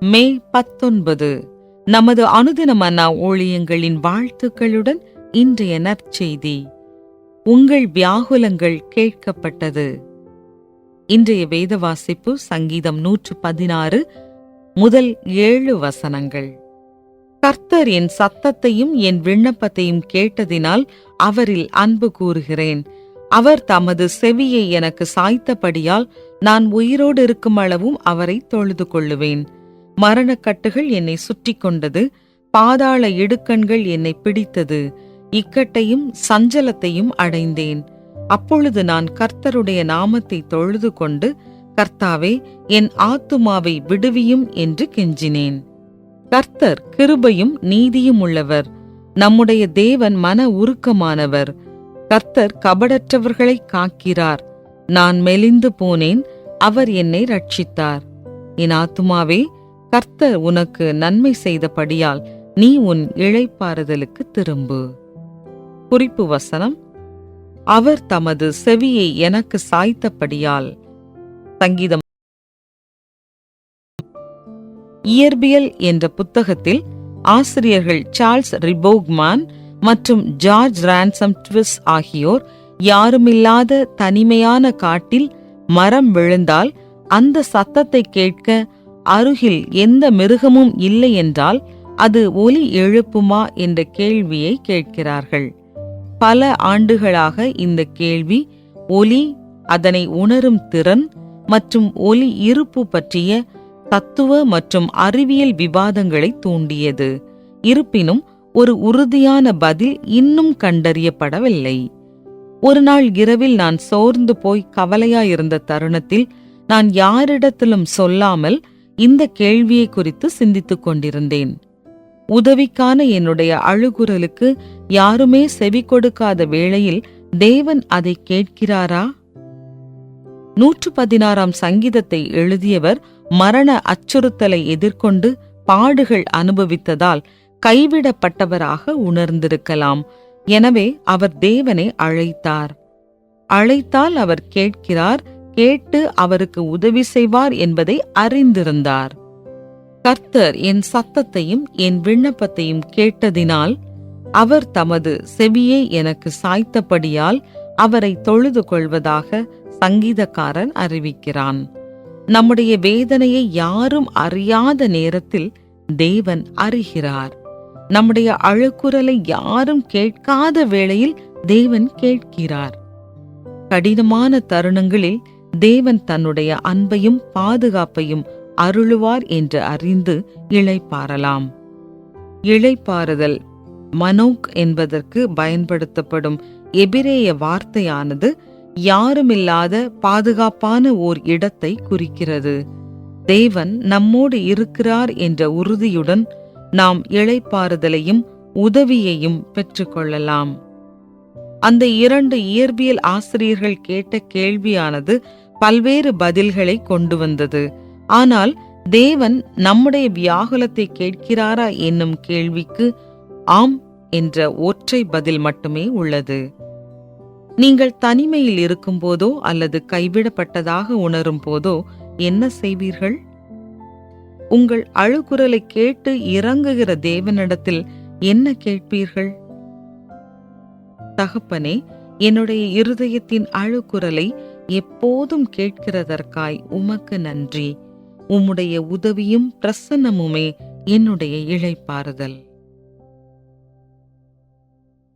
மே பத்தொன்பது. நமது அனுதின மன்னா ஊழியங்களின் வாழ்த்துக்களுடன் இன்றைய நற்செய்தி. உங்கள் வியாகுலங்கள் கேட்கப்பட்டது. இன்றைய வேத வாசிப்பு சங்கீதம் நூற்று பதினாறு முதல் ஏழு வசனங்கள். கர்த்தர் என் சத்தத்தையும் என் விண்ணப்பத்தையும் கேட்டதினால் அவரில் அன்பு கூறுகிறேன். அவர் தமது செவியை எனக்கு சாய்த்தபடியால் நான் உயிரோடு இருக்கும் அளவும் அவரை தொழுது கொள்ளுவேன். மரணக்கட்டுகள் என்னை சுற்றி கொண்டது பாதாள இடுக்கண்கள் என்னை பிடித்தது இக்கட்டையும் சஞ்சலத்தையும் அடைந்தேன். அப்பொழுது நான் கர்த்தருடைய நாமத்தை தொழுது கொண்டு கர்த்தாவே என் ஆத்துமாவை விடுவியும் என்று கெஞ்சினேன். கர்த்தர் கிருபையும் நீதியும் உள்ளவர் நம்முடைய தேவன் மன உருக்கமானவர். கர்த்தர் கபடற்றவர்களை காக்கிறார். நான் மெலிந்து போனேன் அவர் என்னை ரட்சித்தார். என் ஆத்துமாவே கர்த்தர் உனக்கு நன்மை செய்தபடியால் நீ உன் இழைப்பாறுதலுக்கு திரும்பு. குறிப்பு வசனம். அவர் தமது செவியை எனக்கு சாய்த்தபடியால். சங்கீதம். இயற்பியல் என்ற புத்தகத்தில் ஆசிரியர்கள் சார்ல்ஸ் ரிபோக்மான் மற்றும் ஜார்ஜ் ரான்சம் ட்விஸ் ஆகியோர் யாருமில்லாத தனிமையான காட்டில் மரம் விழுந்தால் அந்த சத்தத்தை கேட்க அருகில் எந்த மிருகமும் இல்லை என்றால் அது ஒலி எழுப்புமா என்ற கேள்வியை கேட்கிறார்கள். பல ஆண்டுகளாக இந்த கேள்வி ஒலி அதனை உணரும் திறன் மற்றும் ஒலி இருப்பு பற்றிய தத்துவ மற்றும் அறிவியல் விவாதங்களை தூண்டியது. இருப்பினும் ஒரு உறுதியான பதில் இன்னும் கண்டறியப்படவில்லை. ஒரு நாள் இரவில் நான் சோர்ந்து போய் கவலையாயிருந்த தருணத்தில் நான் யாரிடத்திலும் சொல்லாமல் இந்த கேள்வியை குறித்து சிந்தித்துக் கொண்டிருந்தேன். உதவிக்கான என்னுடைய அழுகுரலுக்கு யாருமே செவி கொடுக்காத வேளையில் தேவன் அதை கேட்கிறாரா? நூற்று பதினாறாம் சங்கீதத்தை எழுதியவர் மரண அச்சுறுத்தலை எதிர்கொண்டு பாடுகள் அனுபவித்ததால் கைவிடப்பட்டவராக உணர்ந்திருக்கலாம். எனவே அவர் தேவனை அழைத்தார். அழைத்தால் அவர் கேட்கிறார் கேட்டு அவருக்கு உதவி செய்வார் என்பதை அறிந்திருந்தார். கர்த்தர் என் சத்தத்தையும் என் விண்ணப்பத்தையும் கேட்டதினால் அவர் தமது செவியை எனக்கு சாய்த்தபடியால் அவரை தொழுது கொள்வதாக சங்கீதக்காரன் அறிவிக்கிறான். நம்முடைய வேதனையை யாரும் அறியாத நேரத்தில் தேவன் அறிகிறார். நம்முடைய அழுக்குரலை யாரும் கேட்காத வேளையில் தேவன் கேட்கிறார். கடினமான தருணங்களில் தேவன் தன்னுடைய அன்பையும் பாதுகாப்பையும் அருளுவார் என்று அறிந்து இழைப்பாரலாம் இழைப்பாறுதல் மனோக் என்பதற்கு பயன்படுத்தப்படும் எபிரேய வார்த்தையானது யாருமில்லாத பாதுகாப்பான ஓர் இடத்தை குறிக்கிறது. தேவன் நம்மோடு இருக்கிறார் என்ற உறுதியுடன் நாம் இழைப்பாறுதலையும் உதவியையும் பெற்றுக்கொள்ளலாம். அந்த இரண்டு இயற்பியல் ஆசிரியர்கள் கேட்ட கேள்வியானது பல்வேறு பதில்களை கொண்டு வந்தது. ஆனால் தேவன் நம்முடைய வியாகுலத்தை கேட்கிறாரா என்னும் கேள்விக்கு ஆம் என்ற ஒற்றை பதில் மட்டுமே உள்ளது. நீங்கள் தனிமையில் இருக்கும்போதோ அல்லது கைவிடப்பட்டதாக உணரும் போதோ என்ன செய்வீர்கள்? உங்கள் அழுகுரலை கேட்டு இறங்குகிற தேவனிடத்தில் என்ன கேட்பீர்கள்? தகப்பனே என்னுடைய இருதயத்தின் அழுக்குரலை எப்போதும் கேட்கிறதற்காய் உமக்கு நன்றி. உம்முடைய உதவியும் பிரசன்னமுமே என்னுடைய இழைப்பாறுதல்